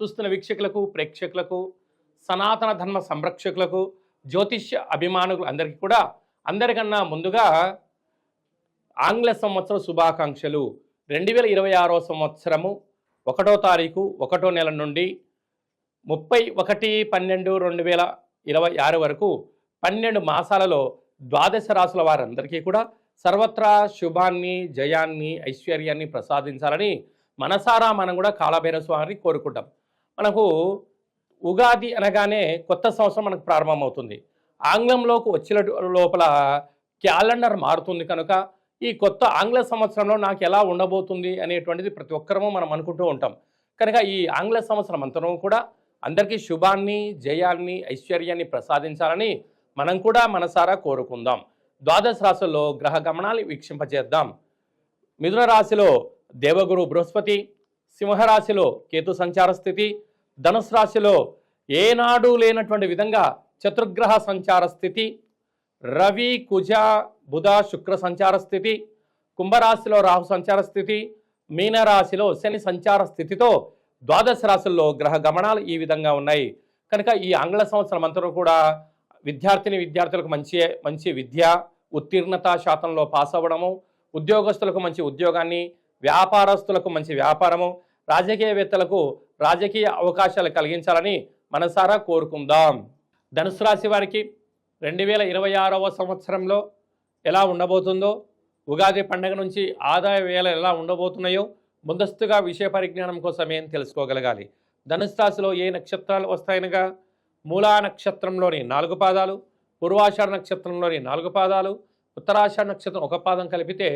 చూస్తున్న వీక్షకులకు ప్రేక్షకులకు సనాతన ధర్మ సంరక్షకులకు జ్యోతిష్య అభిమానులు అందరికీ కూడా అందరికన్నా ముందుగా ఆంగ్ల సంవత్సర శుభాకాంక్షలు. రెండు వేల ఇరవై ఆరో సంవత్సరము ఒకటో తారీఖు ఒకటో నెల నుండి ముప్పై ఒకటి పన్నెండు రెండు వేల ఇరవై ఆరు వరకు పన్నెండు మాసాలలో ద్వాదశ రాసుల వారందరికీ కూడా సర్వత్రా శుభాన్ని జయాన్ని ఐశ్వర్యాన్ని ప్రసాదించాలని మనసారా మనం కూడా కాలభైరవ స్వామిని కోరుకుంటాం. మనకు ఉగాది అనగానే కొత్త సంవత్సరం మనకు ప్రారంభమవుతుంది. ఆంగ్లంలోకి వచ్చిన లోపల క్యాలెండర్ మారుతుంది కనుక ఈ కొత్త ఆంగ్ల సంవత్సరంలో నాకు ఎలా ఉండబోతుంది అనేటువంటిది ప్రతి ఒక్కరము మనం అనుకుంటూ ఉంటాం. కనుక ఈ ఆంగ్ల సంవత్సరం అంతరం కూడా అందరికీ శుభాన్ని జయాన్ని ఐశ్వర్యాన్ని ప్రసాదించాలని మనం కూడా మనసారా కోరుకుందాం. ద్వాదశ రాశుల్లో గ్రహ గమనాలు వీక్షింపజేద్దాం. మిథున రాశిలో దేవగురు బృహస్పతి సింహరాశిలో కేతు సంచార స్థితి ధనుసు రాశిలో ఏనాడు లేనటువంటి విధంగా చతుర్గ్రహ సంచార స్థితి రవి కుజ బుధ శుక్ర సంచార స్థితి కుంభరాశిలో రాహు సంచార స్థితి మీనరాశిలో శని సంచార స్థితితో ద్వాదశ రాశుల్లో గ్రహ గమనాలు ఈ విధంగా ఉన్నాయి. కనుక ఈ ఆంగ్ల సంవత్సరం అంతా కూడా విద్యార్థిని విద్యార్థులకు మంచి మంచి విద్య ఉత్తీర్ణత శాతంలో పాస్ అవ్వడము ఉద్యోగస్తులకు మంచి ఉద్యోగాన్ని వ్యాపారస్తులకు మంచి వ్యాపారము రాజకీయవేత్తలకు రాజకీయ అవకాశాలు కలిగించాలని మనసారా కోరుకుందాం. ధనుసు రాశి వారికి రెండు వేల ఇరవై ఆరవ సంవత్సరంలో ఎలా ఉండబోతుందో ఉగాది పండుగ నుంచి ఆదాయ వేళ ఎలా ఉండబోతున్నాయో ముందస్తుగా విషయ పరిజ్ఞానం కోసం ఏం తెలుసుకోగలగాలి? ధనుసు రాశిలో ఏ నక్షత్రాలు వస్తాయనగా మూలా నక్షత్రంలోని నాలుగు పాదాలు పూర్వాషాఢ నక్షత్రంలోని నాలుగు పాదాలు ఉత్తరాషాఢ నక్షత్రం ఒక పాదం కలిపితే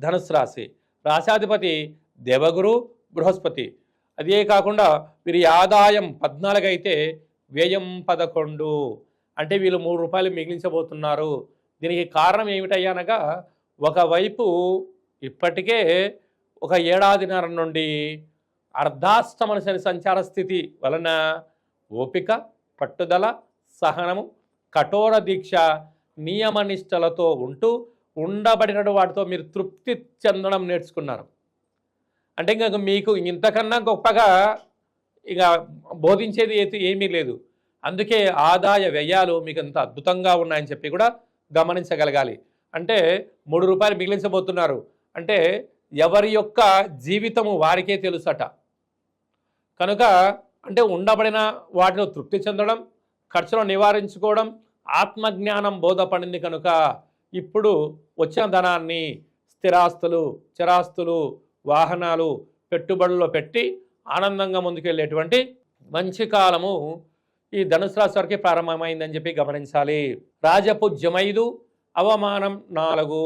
ధనుసు రాశి. రాశాధిపతి దేవగురు బృహస్పతి. అదే కాకుండా వీరి ఆదాయం పద్నాలుగు అయితే వ్యయం పదకొండు. అంటే వీళ్ళు మూడు రూపాయలు మిగిలించబోతున్నారు. దీనికి కారణం ఏమిటయ్యానగా ఒకవైపు ఇప్పటికే ఒక ఏడాదిన్నర నుండి అర్ధాష్టమన శని సంచార స్థితి వలన ఓపిక పట్టుదల సహనము కఠోర దీక్ష నియమనిష్టలతో ఉంటూ ఉండబడిన వాటితో మీరు తృప్తి చెందడం నేర్చుకున్నారు. అంటే ఇంకా మీకు ఇంతకన్నా గొప్పగా ఇక బోధించేది అయితే ఏమీ లేదు. అందుకే ఆదాయ వ్యయాలు మీకు అంత అద్భుతంగా ఉన్నాయని చెప్పి కూడా గమనించగలగాలి. అంటే మూడు రూపాయలు మిగిలించబోతున్నారు. అంటే ఎవరి యొక్క జీవితము వారికే తెలుసట. కనుక అంటే ఉండబడిన వాటిలో తృప్తి చెందడం ఖర్చులను నివారించుకోవడం ఆత్మజ్ఞానం బోధపడింది కనుక ఇప్పుడు వచ్చిన ధనాన్ని స్థిరాస్తులు చిరాస్తులు వాహనాలు పెట్టుబడుల్లో పెట్టి ఆనందంగా ముందుకెళ్ళేటువంటి మంచి కాలము ఈ ధనుసు రాశి వారికి ప్రారంభమైందని చెప్పి గమనించాలి. రాజపూజ్యమైదు అవమానం నాలుగు.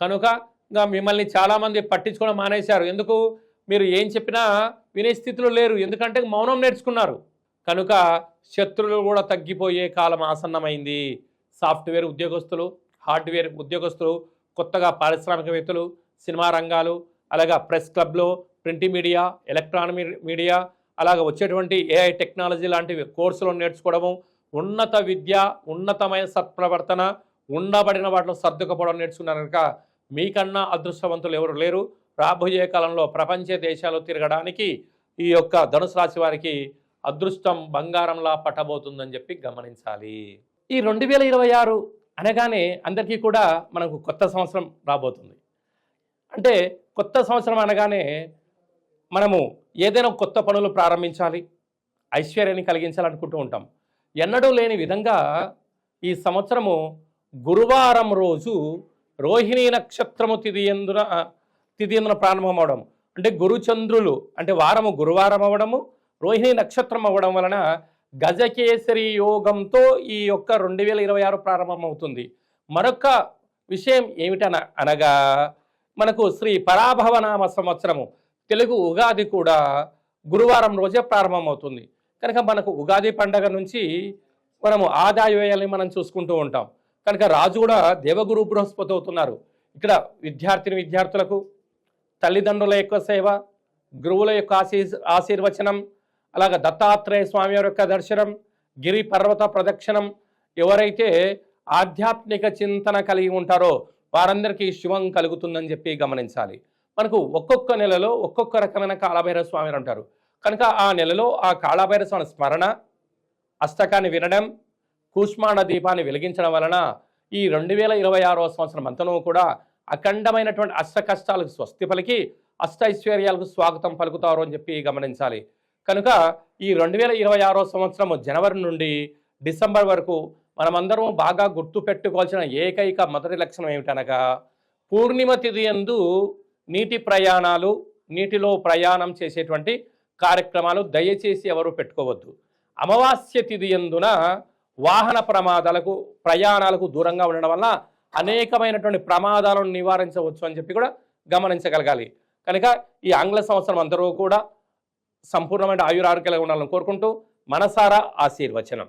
కనుక ఇంకా మిమ్మల్ని చాలామంది పట్టించుకోవడం మానేశారు. ఎందుకు? మీరు ఏం చెప్పినా వినే స్థితిలో లేరు. ఎందుకంటే మౌనం నేర్చుకున్నారు. కనుక శత్రువులు కూడా తగ్గిపోయే కాలం ఆసన్నమైంది. సాఫ్ట్వేర్ ఉద్యోగస్తులు హార్డ్వేర్ ఉద్యోగస్తులు కొత్తగా పారిశ్రామికవేత్తలు సినిమా రంగాలు అలాగా ప్రెస్ క్లబ్లో ప్రింట్ మీడియా ఎలక్ట్రానిక్ మీడియా అలాగ వచ్చేటువంటి ఏఐ టెక్నాలజీ లాంటివి కోర్సులను నేర్చుకోవడము ఉన్నత విద్య ఉన్నతమైన సత్ప్రవర్తన ఉండబడిన వాటిలో సర్దుకపోవడం నేర్చుకున్నారు కనుక మీకన్నా అదృష్టవంతులు ఎవరు లేరు. రాబోయే కాలంలో ప్రపంచ దేశాలు తిరగడానికి ఈ యొక్క ధనుసు రాశి వారికి అదృష్టం బంగారంలా పట్టబోతుందని చెప్పి గమనించాలి. ఈ రెండు వేల ఇరవై ఆరు అనగానే అందరికీ కూడా మనకు కొత్త సంవత్సరం రాబోతుంది. అంటే కొత్త సంవత్సరం అనగానే మనము ఏదైనా కొత్త పనులు ప్రారంభించాలి ఐశ్వర్యాన్ని కలిగించాలనుకుంటూ ఉంటాం. ఎన్నడూ లేని విధంగా ఈ సంవత్సరము గురువారం రోజు రోహిణీ నక్షత్రము తిది ఎందున తిది ఎందున ప్రారంభం అవడం. అంటే గురుచంద్రులు అంటే వారము గురువారం అవ్వడము రోహిణీ నక్షత్రం అవ్వడం వలన గజకేసరి యోగంతో ఈ యొక్క రెండు వేల ఇరవై ఆరు ప్రారంభమవుతుంది. మరొక విషయం ఏమిటన అనగా మనకు శ్రీ పరాభవనామ సంవత్సరము. తెలుగు ఉగాది కూడా గురువారం రోజే ప్రారంభమవుతుంది. కనుక మనకు ఉగాది పండగ నుంచి మనము ఆదాయ వ్యయాలని మనం చూసుకుంటూ ఉంటాం. కనుక రాజు కూడా దేవగురు బృహస్పతి అవుతున్నారు. ఇక్కడ విద్యార్థిని విద్యార్థులకు తల్లిదండ్రుల యొక్క సేవ గురువుల యొక్క ఆశీ ఆశీర్వచనం అలాగ దత్తాత్రేయ స్వామి వారి యొక్క దర్శనం గిరి పర్వత ప్రదక్షిణం ఎవరైతే ఆధ్యాత్మిక చింతన కలిగి ఉంటారో వారందరికీ శివం కలుగుతుందని చెప్పి గమనించాలి. మనకు ఒక్కొక్క నెలలో ఒక్కొక్క రకమైన కాళభైరవ స్వామి అంటారు కనుక ఆ నెలలో ఆ కాళభైరవ స్వామి స్మరణ అష్టకాన్ని వినడం కూష్మాండ దీపాన్ని వెలిగించడం వలన ఈ రెండు వేల ఇరవై ఆరవ సంవత్సరం అంతనూ కూడా అఖండమైనటువంటి అష్ట కష్టాలకు స్వస్తి పలికి అష్ట ఐశ్వర్యాలకు స్వాగతం పలుకుతారు అని చెప్పి గమనించాలి. కనుక ఈ రెండు వేల ఇరవై ఆరో సంవత్సరం జనవరి నుండి డిసెంబర్ వరకు మనమందరం బాగా గుర్తుపెట్టుకోవాల్సిన ఏకైక మొదటి లక్షణం ఏమిటనగా పూర్ణిమ తిథియందు నీటి ప్రయాణాలు నీటిలో ప్రయాణం చేసేటువంటి కార్యక్రమాలు దయచేసి ఎవరు పెట్టుకోవద్దు. అమావాస్య తిథియందున వాహన ప్రమాదాలకు ప్రయాణాలకు దూరంగా ఉండడం వల్ల అనేకమైనటువంటి ప్రమాదాలను నివారించవచ్చు అని చెప్పి కూడా గమనించగలగాలి. కనుక ఈ ఆంగ్ల సంవత్సరం అందరూ కూడా సంపూర్ణమైన ఆయురారోగ్యాలుగా ఉండాలని కోరుకుంటూ మనసారా ఆశీర్వచనం.